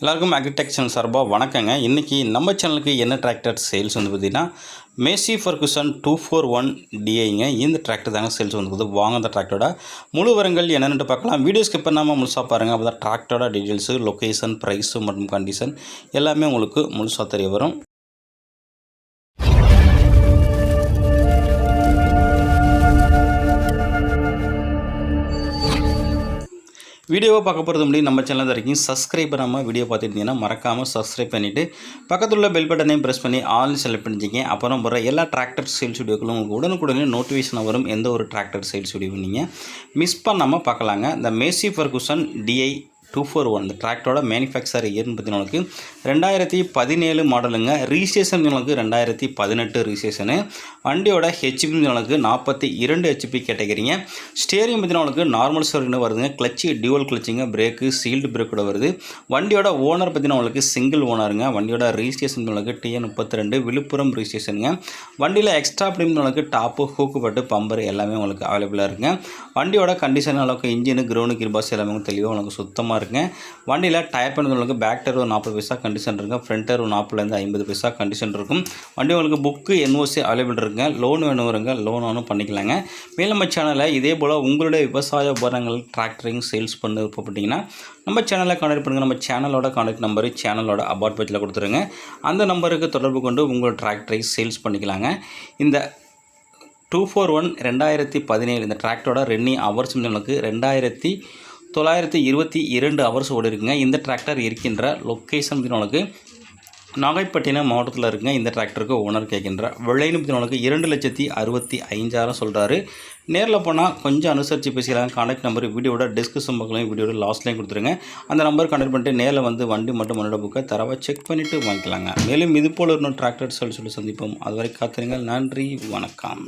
எல்லாருக்கும் agritech channel சார்பாக வணக்கங்க. இன்றைக்கி நம்ம சேனலுக்கு என்ன டிராக்டர் சேல்ஸ் வந்து பார்த்திங்கன்னா Massey Ferguson two four one டிஐங்க இந்த டிராக்டர் தாங்க சேல்ஸ் வந்து வாங்க அந்த டிராக்டரோட முழு வரங்கள் என்னென்னு பார்க்கலாம். வீடியோ ஸ்கிப் பண்ணாமல் முழுசாக பாருங்கள் அப்போ தான் டிராக்டரோட டீட்டெயில்ஸு லொக்கேஷன் ப்ரைஸு மற்றும் கண்டிஷன் எல்லாமே உங்களுக்கு முழுசாக தெரிய வரும். வீடியோவை பார்க்க போகிறது முடியும் நம்ம சேனல் வரைக்கும் சப்ஸ்கிரைப் பண்ணாமல் வீடியோ பார்த்துருந்தீங்கன்னா மறக்காமல் சப்ஸ்கிரைப் பண்ணிவிட்டு பக்கத்தில் உள்ள பெல் பட்டனையும் ப்ரெஸ் பண்ணி ஆல் செலக்ட் பண்ணிச்சிங்க அப்புறம் போகிற எல்லா டிராக்டர் சேல்ஸ் வீடியோக்களும் உங்களுக்கு உடனுக்குடனே நோட்டிஃபிகேஷன் வரும். எந்த ஒரு டிராக்டர் சேல்ஸ் வீடியோ நீங்கள் மிஸ் பண்ணாமல் பார்க்கலாங்க. இந்த Massey Ferguson DI two four one. இந்த டிராக்டரோட மேனுஃபேக்சர் இயர்னு பார்த்தீங்கன்னா ரெண்டாயிரத்தி பதினேழு மாடலுங்க. ரீசேஷன் உங்களுக்கு ரெண்டாயிரத்தி பதினெட்டு ரீசேஷனு வண்டியோட ஹெச்பி உங்களுக்கு நாற்பத்தி இரண்டு ஹெச்பி கேட்டகிரிங்க. ஸ்டேரிங் பார்த்தீங்கன்னா நார்மல் ஸ்டோரிங்னு வருதுங்க. கிளச்சு டியூவல் கிளச்சிங்க பிரேக்கு சீல்டு பிரேக்கோட வருது. வண்டியோட ஓனர் பார்த்தீங்கன்னா உங்களுக்கு சிங்கிள் ஓனருங்க வண்டியோட ரீஸ்டேஷன் உங்களுக்கு டிஎன் முப்பத்தி ரெண்டு விழுப்புரம் ரீஸ்டேஷனுங்க வண்டியில் எக்ஸ்ட்ரா பிரிம் உங்களுக்கு டாப்பு ஹூக்கு பட்டு பம்பர் எல்லாமே உங்களுக்கு அவைலபிளாக இருக்குங்க. வண்டியோட கண்டிஷன் அளவுக்கு இன்ஜினு கிரௌண்டு கிர்பாஸ் எல்லாமே உங்களுக்கு தெளிவாக உங்களுக்கு சுத்தமாக இருக்குங்க வண்டியில் டயர் பண்ணது உங்களுக்கு பேக் டயர் ஒரு நாற்பது பைசா கண்டிஷன் இருக்குங்க ஃப்ரண்ட் டயர் ஒரு நாற்பதுலேருந்து ஐம்பது பைசா கண்டிஷன் இருக்கும். வண்டி உங்களுக்கு புக்கு என்ஓசி அவைலபிள் இருக்குங்க. லோன் வேணுங்கிறங்க லோன் ஒன்றும் பண்ணிக்கலாங்க. மேலும் நம்ம சேனலில் இதே போல் உங்களுடைய விவசாய உபகரணங்கள் டிராக்டரிங் சேல்ஸ் பண்ண விருப்பப்பட்டிங்கன்னா நம்ம சேனலில் கான்டாக்ட் பண்ணுங்கள் நம்ம சேனலோட கான்டாக்ட் நம்பரு சேனலோட அபார்ட் பேஜில் கொடுத்துருங்க. அந்த நம்பருக்கு தொடர்பு கொண்டு உங்களோட டிராக்டரை சேல்ஸ் பண்ணிக்கலாங்க. இந்த டூ ஃபோர் ஒன் ரெண்டாயிரத்தி பதினேழு இந்த டிராக்டரோட ரென்னி ஹவர்ஸ் எனக்கு ரெண்டாயிரத்தி தொள்ளாயிரத்தி இருபத்தி இரண்டு ஹவர்ஸ் ஓடி இருக்குங்க. இந்த டிராக்டர் இருக்கின்ற லொக்கேஷன் உங்களுக்கு நாகைப்பட்டினம் மாவட்டத்தில் இருக்குங்க. இந்த டிராக்டருக்கு ஓனர் கேட்கின்ற விலைன்னு உங்களுக்கு இரண்டு லட்சத்தி அறுபத்தி ஐந்தாயிரம் சொல்கிறாரு நேரில் போனால் கொஞ்சம் அனுசரித்து பேசிக்கலாம் காண்டாக்ட் நம்பர் வீடியோட டிஸ்கிரிப்ஷன் பக்கலையும் வீடியோட லாஸ்ட்லையும் கொடுத்துருங்க. அந்த நம்பர் கான்டாக்ட் பண்ணிட்டு நேரில் வந்து வண்டி மட்டும் முன்னோட புக்கை தரவாக செக் பண்ணிவிட்டு வாங்கிக்கலாங்க. மேலும் இது போல் இன்னும் டிராக்டர் சொல்லி சொல்லி சந்திப்போம். அதுவரை காத்துருங்க நன்றி வணக்கம்.